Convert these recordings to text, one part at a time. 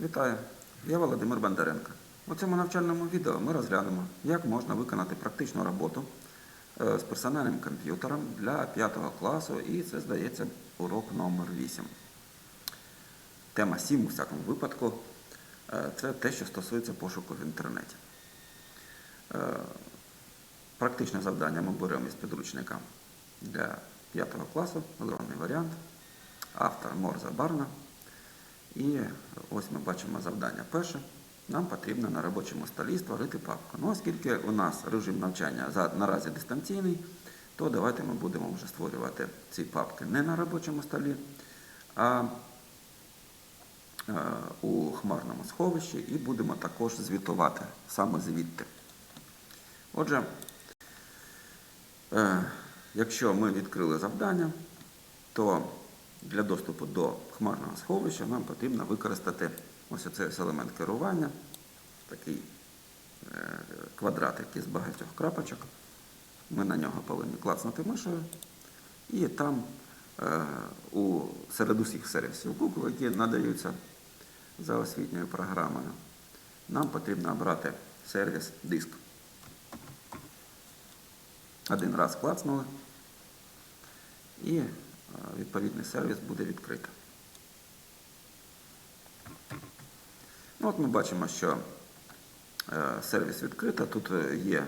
Вітаю! Я Володимир Бондаренко. У цьому навчальному відео ми розглянемо, як можна виконати практичну роботу е, з персональним комп'ютером для 5 класу, і це, здається, урок номер 8. Тема 7, у всякому випадку, е, це те, що стосується пошуку в інтернеті. Е, Практичне завдання ми беремо із підручника для 5 класу, електронний варіант, автор Морза Барна. І ось ми бачимо завдання перше. Нам потрібно на робочому столі створити папку. Ну, оскільки у нас режим навчання наразі дистанційний, то давайте ми будемо вже створювати ці папки не на робочому столі, а е, у хмарному сховищі і будемо також звітувати саме звідти. Отже, е, якщо ми відкрили завдання, то для доступу до хмарного сховища нам потрібно використати ось ось елемент керування, такий е, квадратик із багатьох крапочок. Ми на нього повинні клацнути мишею. І там е, у, серед усіх сервісів Google, які надаються за освітньою програмою, нам потрібно обрати сервіс диск. Один раз клацнули, і відповідний сервіс буде відкрито. Ну, от ми бачимо, що е, сервіс відкрито, тут е, є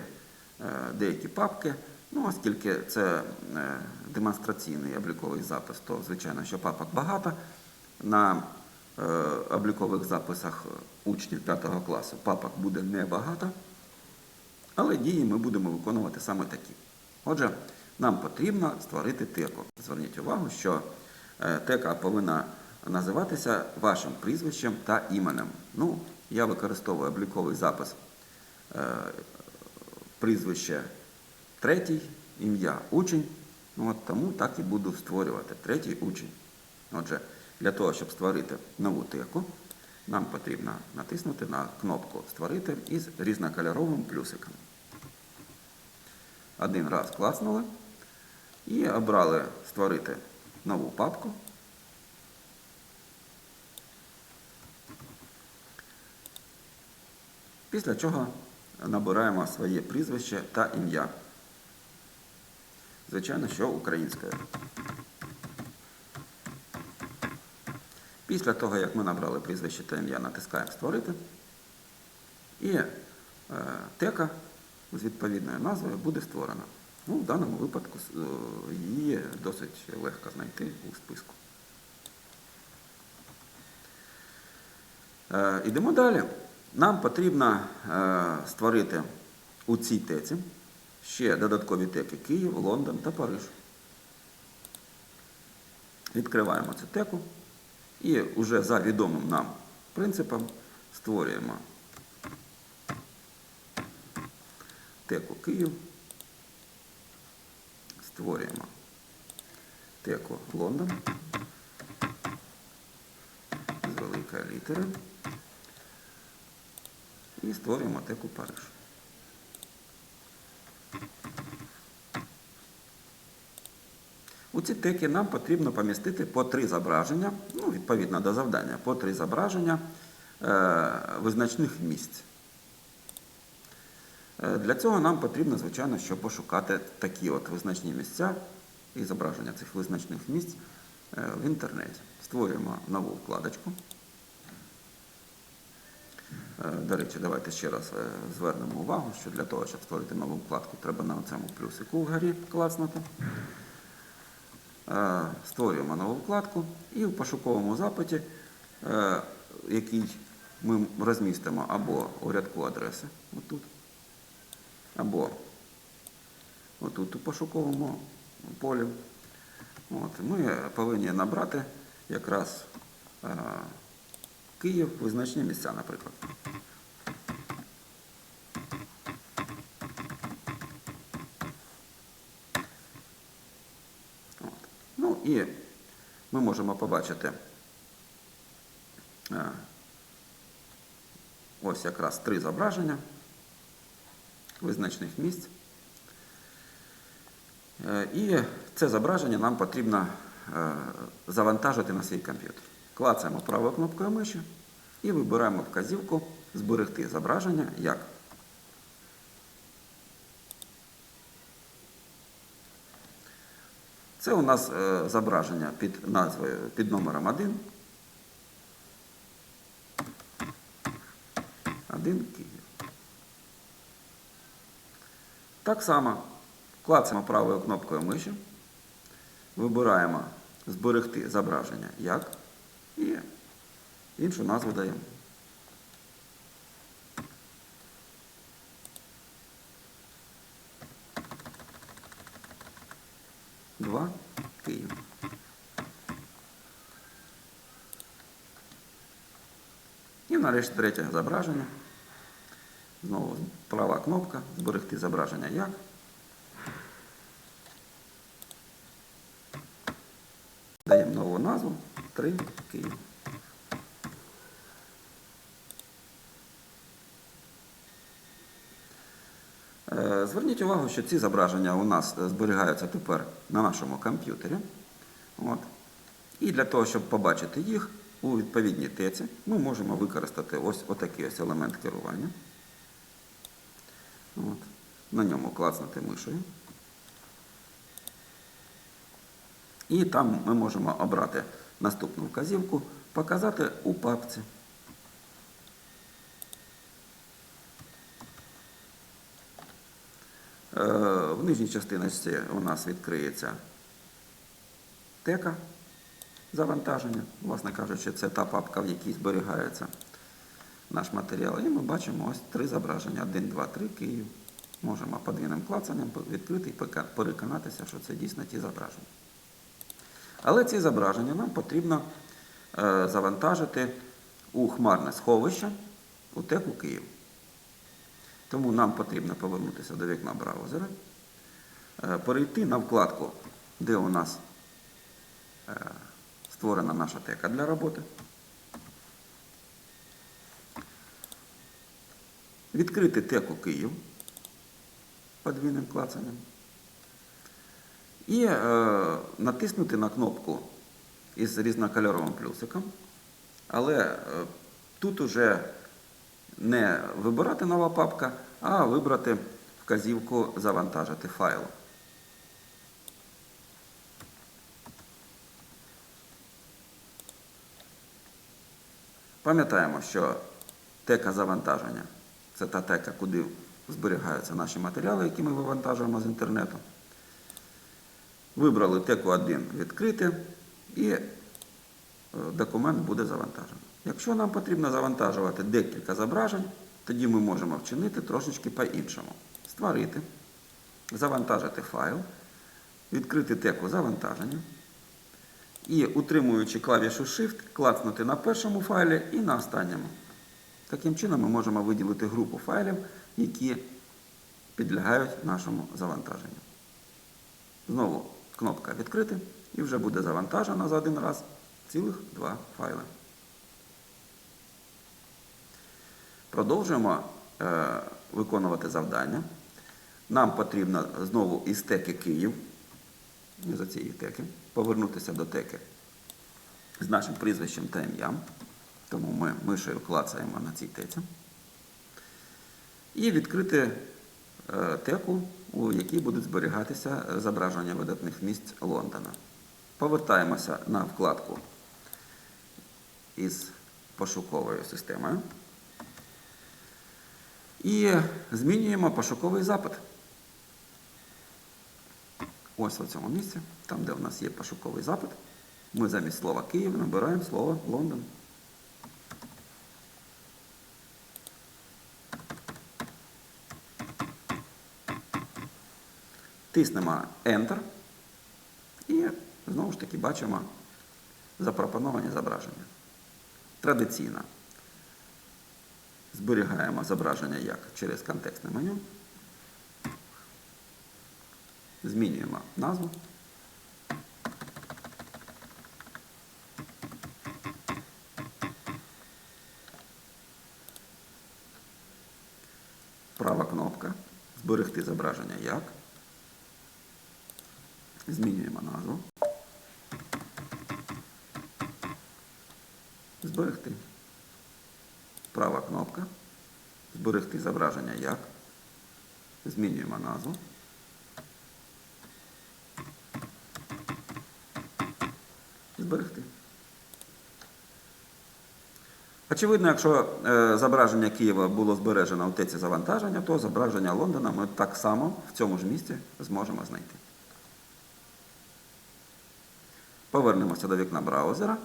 е, деякі папки. Ну, оскільки це е, демонстраційний обліковий запис, то звичайно, що папок багато. На е, облікових записах учнів 5 класу папок буде небагато, але дії ми будемо виконувати саме такі. Отже, нам потрібно створити теку. Зверніть увагу, що е, тека повинна називатися вашим прізвищем та іменем. Ну, я використовую обліковий запис е, прізвище третій, ім'я учень. Ну, От тому так і буду створювати третій учень. Отже, для того, щоб створити нову теку, нам потрібно натиснути на кнопку Створити із різнокольоровим плюсиком. Один раз клацнули і обрали створити нову папку. Після чого набираємо своє прізвище та ім'я. Звичайно, що українською. Після того, як ми набрали прізвище та ім'я, натискаємо Створити. І е, тека з відповідною назвою буде створена. Ну, в даному випадку е, її досить легко знайти у списку. Е, Ідемо далі. Нам потрібно е, створити у цій теці ще додаткові теки Київ, Лондон та Париж. Відкриваємо цю теку і вже за відомим нам принципом створюємо теку Київ, створюємо. Теку Лондон. З великої літери. І створюємо теку Париж. У ці теки нам потрібно помістити по три зображення, ну, відповідно до завдання, по три зображення е, визначних місць. Е, Для цього нам потрібно, звичайно, що пошукати такі от визначні місця і зображення цих визначних місць е, в інтернеті. Створюємо нову вкладочку. Е, До речі, давайте ще раз звернемо увагу, що для того, щоб створити нову вкладку, треба на цьому плюсику вгорі клацнути. Е, Створюємо нову вкладку і в пошуковому запиті, який ми розмістимо або у рядку адреси, отут, або отут у пошуковому полі. От, ми повинні набрати якраз е, Київ, визначні місця, наприклад. От. Ну і ми можемо побачити е, ось якраз три зображення визначних місць. Е, І це зображення нам потрібно е, завантажити на свій комп'ютер. Клацаємо правою кнопкою миші І вибираємо вказівку Зберегти зображення як. Це у нас е, зображення під назвою, під номером 1. 1 Київ. Так само клацаємо правою кнопкою миші, вибираємо зберегти зображення як і іншу назву даємо. Два Київ. І нарешті третє зображення. Знову права кнопка, зберегти зображення як. Даємо нову назву 3 Київ. Е, Зверніть увагу, що ці зображення у нас зберігаються тепер на нашому комп'ютері. І для того, щоб побачити їх у відповідній теці, ми можемо використати ось отакий ось елемент керування. От. На ньому клацнути мишею. І там ми можемо обрати наступну вказівку, показати у папці. Е, В нижній частиночці у нас відкриється тека завантаження. Власне кажучи, це та папка, в якій зберігається наш матеріал. І ми бачимо ось три зображення. 1, 2, 3, Київ. Можемо подвійним клацанням відкрити і переконатися, що це дійсно ті зображення. Але ці зображення нам потрібно е, завантажити у хмарне сховище у теку Київ. Тому нам потрібно повернутися до вікна браузера, е, перейти на вкладку, де у нас е, створена наша тека для роботи. Відкрити теку Київ подвійним клацанням. І е, натиснути на кнопку із різнокольоровим плюсиком. Але е, тут уже не вибирати нова папка, а вибрати вказівку Завантажити файл. Пам'ятаємо, що тека завантаження це та тека, куди зберігаються наші матеріали, які ми вивантажуємо з інтернету. Вибрали теку 1 відкрити і е, документ буде завантажений. Якщо нам потрібно завантажувати декілька зображень, тоді ми можемо вчинити трошечки по-іншому. Створити, завантажити файл, відкрити теку завантаження і, утримуючи клавішу Shift, клацнути на першому файлі і на останньому. Таким чином ми можемо виділити групу файлів, які підлягають нашому завантаженню. Знову кнопка відкрити і вже буде завантажено за один раз цілих два файли. Продовжуємо е, виконувати завдання. Нам потрібно знову із теки Київ, із цієї теки, повернутися до теки з нашим прізвищем та ім'ям. Тому ми мишею клацаємо на цій теці. І відкрити е, теку, у якій будуть зберігатися зображення видатних місць Лондона. Повертаємося на вкладку із пошуковою системою. І змінюємо пошуковий запит. Ось в цьому місці, там, де у нас є пошуковий запит, ми замість слова Київ набираємо слово Лондон. Тиснемо Enter і знову ж таки бачимо запропоновані зображення. Традиційно зберігаємо зображення як через контекстне меню. Змінюємо назву. Права кнопка. Зберегти зображення як. Змінюємо назву. Зберегти. Справа кнопка. Зберегти зображення як. Змінюємо назву. Зберегти. Очевидно, якщо е, зображення Києва було збережено в теці завантаження, то зображення Лондона ми так само в цьому ж місці зможемо знайти. Повернемося до вікна браузера,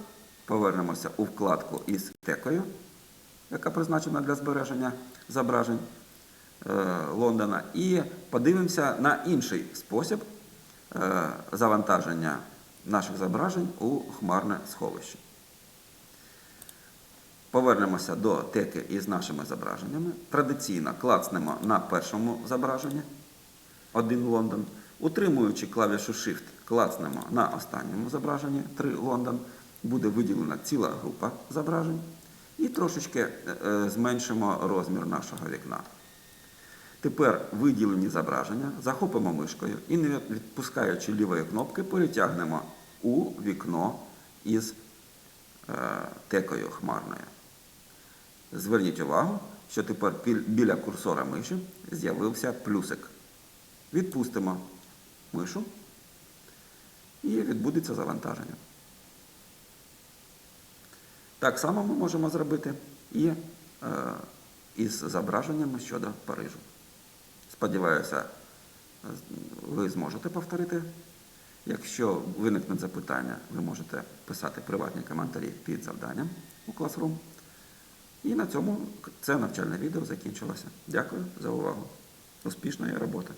повернемося у вкладку із текою, яка призначена для збереження зображень е, Лондона, і подивимося на інший спосіб е, завантаження наших зображень у хмарне сховище. Повернемося до теки із нашими зображеннями. Традиційно клацнемо на першому зображенні один Лондон. Утримуючи клавішу Shift, клацнемо на останньому зображенні 3 Лондон. Буде виділена ціла група зображень. І трошечки е, е, зменшимо розмір нашого вікна. Тепер виділені зображення захопимо мишкою і, не відпускаючи лівої кнопки, перетягнемо у вікно із е, текою хмарною. Зверніть увагу, що тепер біля курсора миші з'явився плюсик. Відпустимо мишу і відбудеться завантаження. Так само ми можемо зробити і е, із зображеннями щодо Парижу. Сподіваюся, ви зможете повторити. Якщо виникнуть запитання, ви можете писати приватні коментарі під завданням у Classroom. І на цьому це навчальне відео закінчилося. Дякую за увагу. Успішної роботи!